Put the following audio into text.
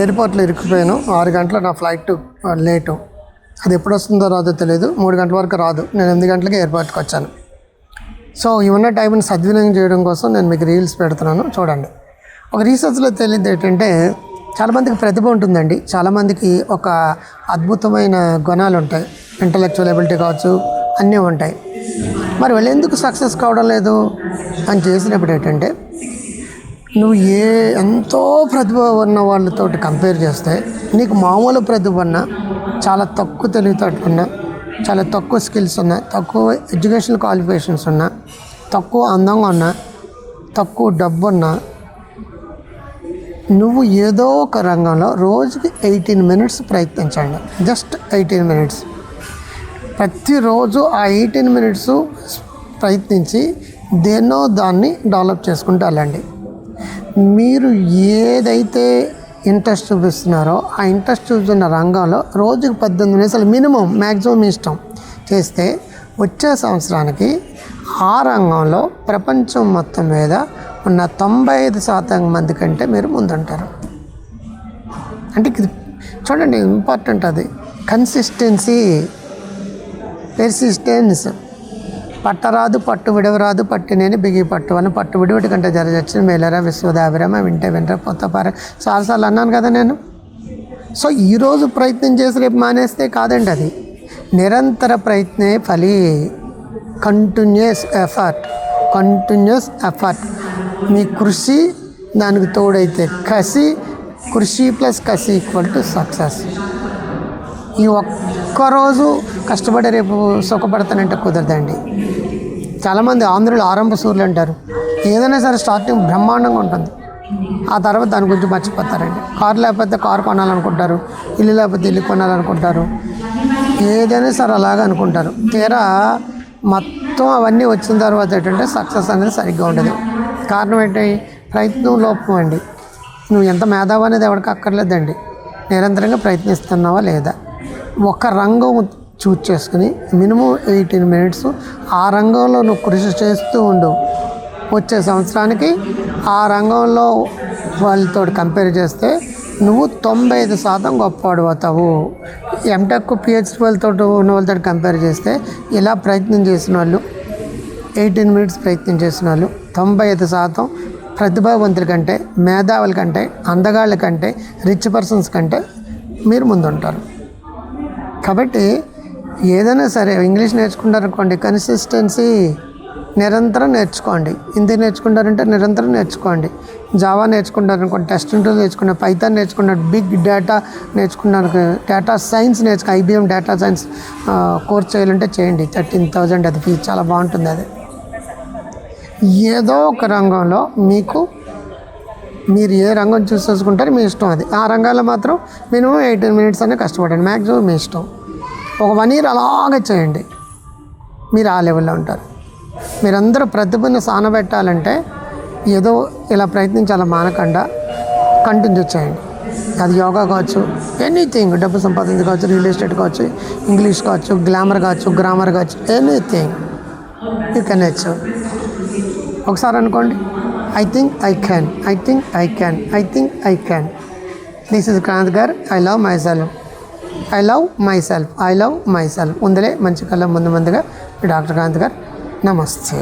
ఎయిర్పోర్ట్లో ఇరుక్కుపోయాను. ఆరు గంటల నా ఫ్లైట్ లేటు. అది ఎప్పుడు వస్తుందో రాదో తెలియదు మూడు గంటల వరకు రాదు. నేను ఎనిమిది గంటలకి ఎయిర్పోర్ట్కి వచ్చాను. సో ఈ ఉన్న టైంని సద్వినియోగం చేయడం కోసం నేను మీకు రీల్స్ పెడుతున్నాను. చూడండి. ఒక రీసెర్చ్లో తెలియదు ఏంటంటే చాలామందికి ప్రతిభ ఉంటుందండి. చాలామందికి ఒక అద్భుతమైన గుణాలు ఉంటాయి. ఇంటలెక్చువల్ ఎబిలిటీ కావచ్చు అన్నీ ఉంటాయి. మరి వాళ్ళు ఎందుకు సక్సెస్ కావడం లేదు? అని చేసినప్పుడు ఏంటంటే నువ్వు ఏ ఎంతో ప్రతిభ ఉన్న వాళ్ళతో కంపేర్ చేస్తే నీకు మామూలు ప్రతిభ ఉన్న చాలా తక్కువ తెలివితేటలు ఉన్నా చాలా తక్కువ స్కిల్స్ ఉన్నా తక్కువ ఎడ్యుకేషనల్ క్వాలిఫికేషన్స్ ఉన్నా తక్కువ అందంగా ఉన్నా తక్కువ డబ్బు ఉన్నా నువ్వు ఏదో ఒక రంగంలో రోజుకి ఎయిటీన్ మినిట్స్ ప్రయత్నించండి. జస్ట్ ఎయిటీన్ మినిట్స్ ప్రతిరోజు ఆ ఎయిటీన్ మినిట్స్ ప్రయత్నించి దేన్నో దాన్ని డెవలప్ చేసుకుంటూ వెళ్ళండి. మీరు ఏదైతే ఇంట్రెస్ట్ చూపిస్తున్నారో ఆ ఇంట్రెస్ట్ చూపిస్తున్న రంగంలో రోజుకి పద్దెనిమిది నిమిషాలు మినిమం మ్యాక్సిమం ఇష్టం చేస్తే వచ్చే సంవత్సరానికి ఆ రంగంలో ప్రపంచం మొత్తం మీద ఉన్న తొంభై ఐదు శాతం మంది కంటే మీరు ముందుంటారు. అంటే ఇది చూడండి ఇంపార్టెంట్ అది. కన్సిస్టెన్సీ పెర్సిస్టెన్స్ పట్టరాదు పట్టు విడవరాదు పట్టినేని బిగి పట్టు అని పట్టు విడివిటి కంటే జరగచ్చిన మేలరా విశ్వదాభిరమ వింటే వింటే పొత్త పార. చాలాసార్లు అన్నాను కదా నేను. సో ఈరోజు ప్రయత్నం చేసి రేపు మానేస్తే కాదండి అది. నిరంతర ప్రయత్నే ఫలి కంటిన్యూస్ ఎఫర్ట్ కంటిన్యూస్ ఎఫర్ట్ మీ కృషి దానికి తోడైతే కసి కృషి ప్లస్ కసి ఈక్వల్ టు సక్సెస్ ఈ ఒక్కరోజు కష్టపడి రేపు సుఖపడతానంటే కుదరదండి. చాలామంది ఆంధ్రులు ఆరంభ సూర్యులు అంటారు. ఏదైనా సరే స్టార్టింగ్ బ్రహ్మాండంగా ఉంటుంది. ఆ తర్వాత దాని గురించి మర్చిపోతారండి. కారు లేకపోతే కారు కొనాలనుకుంటారు. ఇల్లు లేకపోతే ఇల్లు కొనాలనుకుంటారు. ఏదైనా సరే అలాగే అనుకుంటారు. తీరా మొత్తం అవన్నీ వచ్చిన తర్వాత ఏంటంటే సక్సెస్ అనేది సరిగ్గా ఉండదు. కారణం ఏంటి? ప్రయత్నం లోపం అండి. నువ్వు ఎంత మేధావు అనేది ఎవరికి అక్కర్లేదండి. నిరంతరంగా ప్రయత్నిస్తున్నావా లేదా? ఒక రంగం చూజ్ చేసుకుని మినిమం ఎయిటీన్ మినిట్స్ ఆ రంగంలో నువ్వు కృషి చేస్తూ ఉండు. వచ్చే సంవత్సరానికి ఆ రంగంలో వాళ్ళతో కంపేర్ చేస్తే నువ్వు తొంభై ఐదు శాతం గొప్పవాడు అవుతావు. ఎంటెక్ పిహెచ్డి వాళ్ళతో ఉన్న వాళ్ళతో కంపేర్ చేస్తే ఇలా ప్రయత్నం చేసిన వాళ్ళు ఎయిటీన్ మినిట్స్ ప్రయత్నం చేసిన వాళ్ళు తొంభై ఐదు శాతం ప్రతిభావంతుల కంటే మేధావుల కంటే అందగాళ్ళ కంటే రిచ్ పర్సన్స్ కంటే మీరు ముందుంటారు. కాబట్టి ఏదైనా సరే ఇంగ్లీష్ నేర్చుకుంటారనుకోండి కన్సిస్టెన్సీ నిరంతరం నేర్చుకోండి. హిందీ నేర్చుకుంటారంటే నిరంతరం నేర్చుకోండి. జావా నేర్చుకుంటారనుకోండి టెస్ట్ ఇంటర్వ్యూ నేర్చుకున్న పైథాన్ నేర్చుకున్నారు బిగ్ డేటా నేర్చుకున్నారు డేటా సైన్స్ నేర్చుకు ఐబీఎం డేటా సైన్స్ కోర్స్ చేయాలంటే చేయండి. థర్టీన్ థౌజండ్ అది ఫీజు చాలా బాగుంటుంది అది. ఏదో ఒక రంగంలో మీకు మీరు ఏ రంగం చూసేసుకుంటారో మీ ఇష్టం అది. ఆ రంగాల్లో మాత్రం మినిమం ఎయిటీన్ మినిట్స్ అనే కష్టపడండి. మ్యాక్సిమం మీ ఇష్టం. ఒక వన్ ఇయర్ అలాగే చేయండి. మీరు ఆ లెవెల్లో ఉంటారు. మీరందరూ ప్రతిభను సానబెట్టాలంటే ఏదో ఇలా ప్రయత్నించాలి మానకుండా? కంటిన్యూ చేయండి. అది యోగా కావచ్చు ఎనీథింగ్ డబ్బు సంపాదించి కావచ్చు రియల్ ఎస్టేట్ కావచ్చు ఇంగ్లీష్ కావచ్చు గ్లామర్ కావచ్చు గ్రామర్ కావచ్చు ఎనీథింగ్ యూ కెన్ అచీవ్ ఒకసారి అనుకోండి. I think I can I think I can I think I can this is Kranth garu I love myself I love myself I love myself ఉందిలే మంచి కళ్ళ ముందు ముందుగా మీ doctor Kanth గారు. నమస్తే.